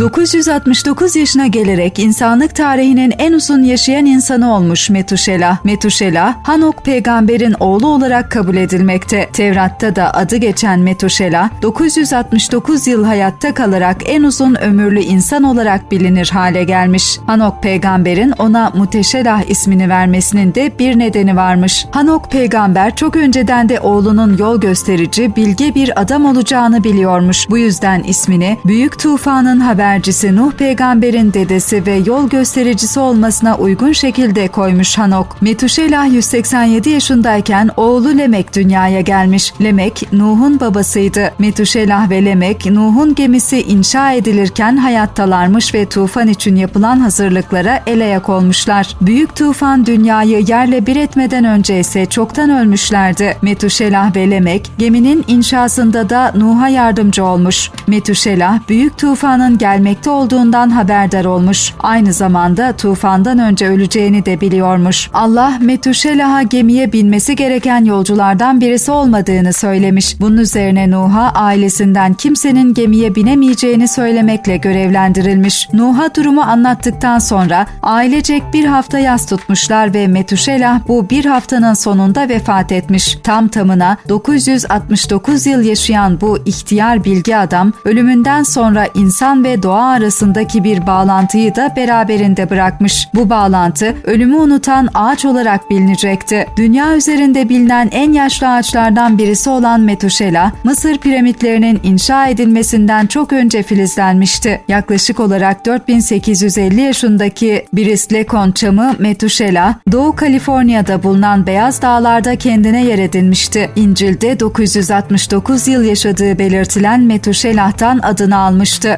969 yaşına gelerek insanlık tarihinin en uzun yaşayan insanı olmuş Metuşela. Metuşela, Hanok peygamberin oğlu olarak kabul edilmekte. Tevrat'ta da adı geçen Metuşela, 969 yıl hayatta kalarak en uzun ömürlü insan olarak bilinir hale gelmiş. Hanok peygamberin ona Muteşelah ismini vermesinin de bir nedeni varmış. Hanok peygamber çok önceden de oğlunun yol gösterici, bilge bir adam olacağını biliyormuş. Bu yüzden ismini Büyük Tufan'ın habercisi Nuh peygamberin dedesi ve yol göstericisi olmasına uygun şekilde koymuş Hanok. Metuşelah 187 yaşındayken oğlu Lemek dünyaya gelmiş. Lemek Nuh'un babasıydı. Metuşelah ve Lemek Nuh'un gemisi inşa edilirken hayattalarmış ve tufan için yapılan hazırlıklara el ayak olmuşlar. Büyük tufan dünyayı yerle bir etmeden önce ise çoktan ölmüşlerdi. Metuşelah ve Lemek geminin inşasında da Nuh'a yardımcı olmuş. Metuşelah büyük tufanın gelmekte olduğundan haberdar olmuş. Aynı zamanda tufandan önce öleceğini de biliyormuş. Allah Metuşelah'a gemiye binmesi gereken yolculardan birisi olmadığını söylemiş. Bunun üzerine Nuh'a ailesinden kimsenin gemiye binemeyeceğini söylemekle görevlendirilmiş. Nuh'a durumu anlattıktan sonra ailecek bir hafta yas tutmuşlar ve Metuşelah bu bir haftanın sonunda vefat etmiş. Tam tamına 969 yıl yaşayan bu ihtiyar bilgi adam ölümünden sonra insan ve doğa arasındaki bir bağlantıyı da beraberinde bırakmış. Bu bağlantı ölümü unutan ağaç olarak bilinecekti. Dünya üzerinde bilinen en yaşlı ağaçlardan birisi olan Metuşela, Mısır piramitlerinin inşa edilmesinden çok önce filizlenmişti. Yaklaşık olarak 4850 yaşındaki Brislecon çamı Metuşela, Doğu Kaliforniya'da bulunan beyaz dağlarda kendine yer edinmişti. İncil'de 969 yıl yaşadığı belirtilen Metuşelah'tan adını almıştı.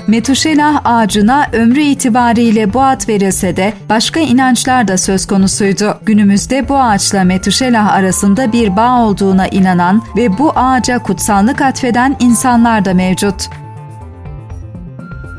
Metuşelah ağacına ömrü itibariyle bu ad verilse de başka inançlar da söz konusuydu. Günümüzde bu ağaçla Metuşelah arasında bir bağ olduğuna inanan ve bu ağaca kutsallık atfeden insanlar da mevcut.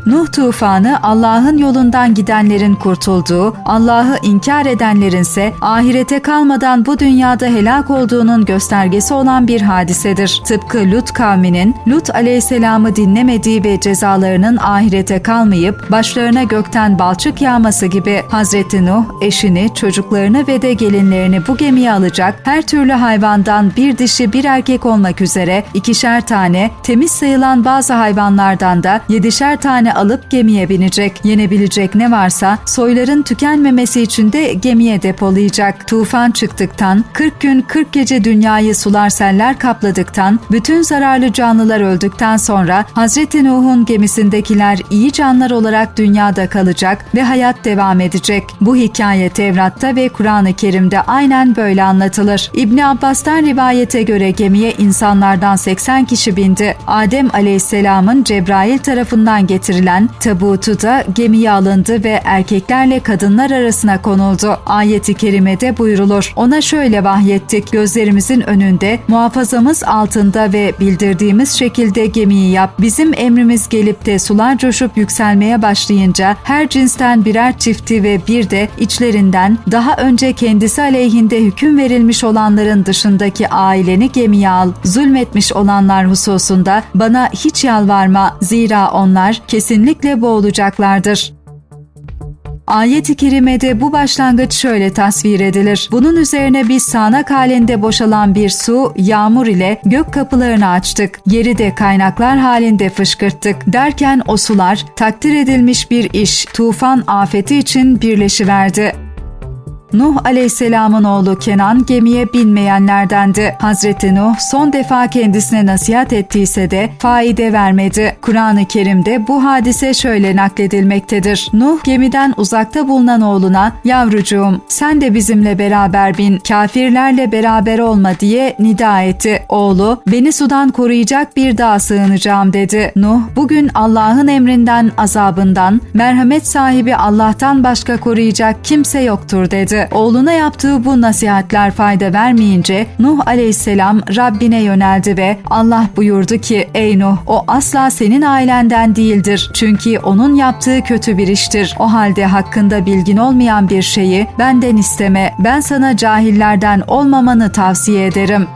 Nuh tufanı Allah'ın yolundan gidenlerin kurtulduğu, Allah'ı inkar edenlerin ise ahirete kalmadan bu dünyada helak olduğunun göstergesi olan bir hadisedir. Tıpkı Lut kavminin Lut aleyhisselamı dinlemediği ve cezalarının ahirete kalmayıp başlarına gökten balçık yağması gibi Hazreti Nuh eşini, çocuklarını ve de gelinlerini bu gemiye alacak her türlü hayvandan bir dişi bir erkek olmak üzere ikişer tane temiz sayılan bazı hayvanlardan da yedişer tane alıp gemiye binecek. Yenebilecek ne varsa soyların tükenmemesi için de gemiye depolayacak. Tufan çıktıktan 40 gün 40 gece dünyayı sular seller kapladıktan bütün zararlı canlılar öldükten sonra Hazreti Nuh'un gemisindekiler iyi canlar olarak dünyada kalacak ve hayat devam edecek. Bu hikaye Tevrat'ta ve Kur'an-ı Kerim'de aynen böyle anlatılır. İbni Abbas'tan rivayete göre gemiye insanlardan 80 kişi bindi. Adem Aleyhisselam'ın Cebrail tarafından getirilen tabutu da gemiye alındı ve erkeklerle kadınlar arasına konuldu. Ayeti kerimede buyrulur. Ona şöyle vahyettik. Gözlerimizin önünde, muhafazamız altında ve bildirdiğimiz şekilde gemiyi yap. Bizim emrimiz gelip de sular coşup yükselmeye başlayınca her cinsten birer çifti ve bir de içlerinden daha önce kendisi aleyhinde hüküm verilmiş olanların dışındaki aileni gemiye al. Zulmetmiş olanlar hususunda bana hiç yalvarma. Zira onlar kesinlikle boğulacaklardır. Ayet-i kerimede bu başlangıç şöyle tasvir edilir. Bunun üzerine biz sağanak halinde boşalan bir su, yağmur ile gök kapılarını açtık. Yeri de kaynaklar halinde fışkırttık. Derken o sular takdir edilmiş bir iş, tufan afeti için birleşiverdi. Nuh aleyhisselamın oğlu Kenan gemiye binmeyenlerdendi. Hazreti Nuh son defa kendisine nasihat ettiyse de faide vermedi. Kur'an-ı Kerim'de bu hadise şöyle nakledilmektedir. Nuh gemiden uzakta bulunan oğluna yavrucuğum sen de bizimle beraber bin kafirlerle beraber olma diye nida etti. Oğlu beni sudan koruyacak bir dağa sığınacağım dedi. Nuh bugün Allah'ın emrinden azabından merhamet sahibi Allah'tan başka koruyacak kimse yoktur dedi. Oğluna yaptığı bu nasihatler fayda vermeyince Nuh aleyhisselam Rabbine yöneldi ve Allah buyurdu ki ey Nuh o asla senin ailenden değildir. Çünkü onun yaptığı kötü bir iştir. O halde hakkında bilgin olmayan bir şeyi benden isteme. Ben sana cahillerden olmamanı tavsiye ederim.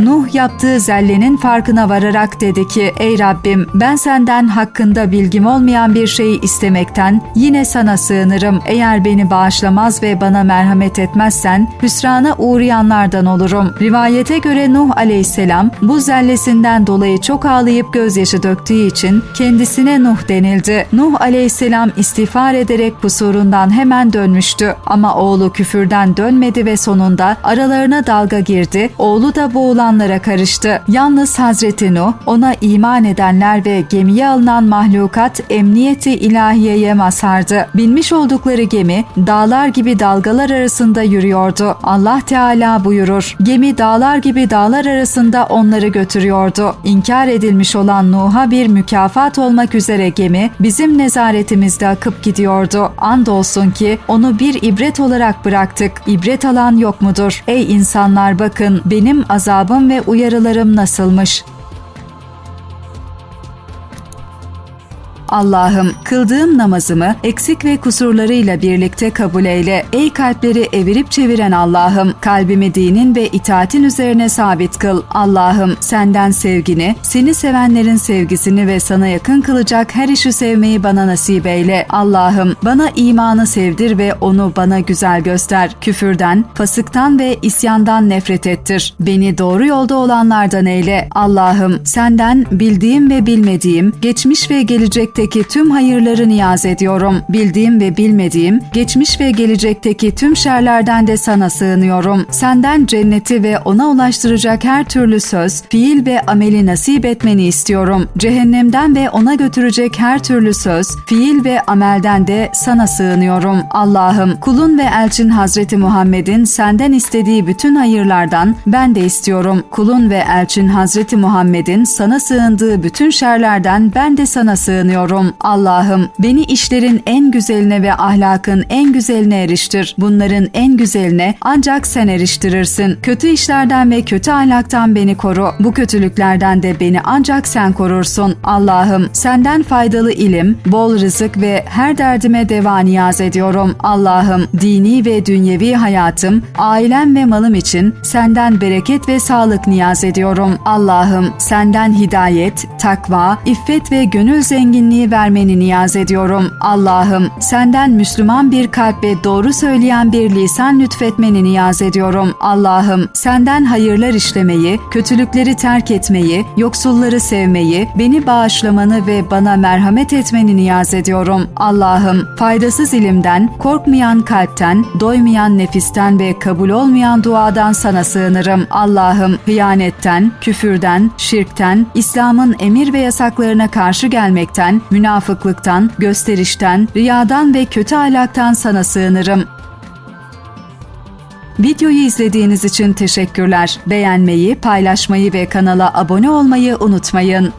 Nuh yaptığı zellenin farkına vararak dedi ki Ey Rabbim ben senden hakkında bilgim olmayan bir şeyi istemekten yine sana sığınırım. Eğer beni bağışlamaz ve bana merhamet etmezsen hüsrana uğrayanlardan olurum. Rivayete göre Nuh aleyhisselam bu zellesinden dolayı çok ağlayıp gözyaşı döktüğü için kendisine Nuh denildi. Nuh aleyhisselam istiğfar ederek kusurundan hemen dönmüştü ama oğlu küfürden dönmedi ve sonunda aralarına dalga girdi. Oğlu da boğulanlara karıştı. Yalnız Hazreti Nuh ona iman edenler ve gemiye alınan mahlukat emniyeti ilahiyeye mazhardı. Binmiş oldukları gemi dağlar gibi dalgalar arasında yürüyordu. Allah Teala buyurur. Gemi dağlar gibi dağlar arasında onları götürüyordu. İnkar edilmiş olan Nuh'a bir mükafat olmak üzere gemi bizim nezaretimizde akıp gidiyordu. Andolsun ki onu bir ibret olarak bıraktık. İbret alan yok mudur? Ey insanlar bakın benim azabım ve uyarılarım nasılmış. Allah'ım kıldığım namazımı eksik ve kusurlarıyla birlikte kabul eyle. Ey kalpleri evirip çeviren Allah'ım kalbimi dinin ve itaatin üzerine sabit kıl. Allah'ım senden sevgini, seni sevenlerin sevgisini ve sana yakın kılacak her işi sevmeyi bana nasip eyle. Allah'ım bana imanı sevdir ve onu bana güzel göster. Küfürden, fasıktan ve isyandan nefret ettir. Beni doğru yolda olanlardan eyle. Allah'ım senden bildiğim ve bilmediğim, geçmiş ve gelecekteki tüm hayırları niyaz ediyorum. Bildiğim ve bilmediğim, geçmiş ve gelecekteki tüm şerlerden de sana sığınıyorum. Senden cenneti ve ona ulaştıracak her türlü söz, fiil ve ameli nasip etmeni istiyorum. Cehennemden ve ona götürecek her türlü söz, fiil ve amelden de sana sığınıyorum. Allah'ım kulun ve elçin Hazreti Muhammed'in senden istediği bütün hayırlardan ben de istiyorum. Kulun ve elçin Hazreti Muhammed'in sana sığındığı bütün şerlerden ben de sana sığınıyorum. Allah'ım beni işlerin en güzeline ve ahlakın en güzeline eriştir. Bunların en güzeline ancak sen eriştirirsin. Kötü işlerden ve kötü ahlaktan beni koru. Bu kötülüklerden de beni ancak sen korursun. Allah'ım senden faydalı ilim, bol rızık ve her derdime deva niyaz ediyorum. Allah'ım dini ve dünyevi hayatım, ailem ve malım için senden bereket ve sağlık niyaz ediyorum. Allah'ım senden hidayet, takva, iffet ve gönül zenginliği vermeni niyaz ediyorum. Allah'ım senden Müslüman bir kalp ve doğru söyleyen bir lisan lütfetmeni niyaz ediyorum. Allah'ım senden hayırlar işlemeyi, kötülükleri terk etmeyi, yoksulları sevmeyi, beni bağışlamanı ve bana merhamet etmeni niyaz ediyorum. Allah'ım faydasız ilimden, korkmayan kalpten, doymayan nefisten ve kabul olmayan duadan sana sığınırım. Allah'ım hıyanetten, küfürden, şirkten, İslam'ın emir ve yasaklarına karşı gelmekten, münafıklıktan, gösterişten, riyadan ve kötü ahlaktan sana sığınırım. Videoyu izlediğiniz için teşekkürler. Beğenmeyi, paylaşmayı ve kanala abone olmayı unutmayın.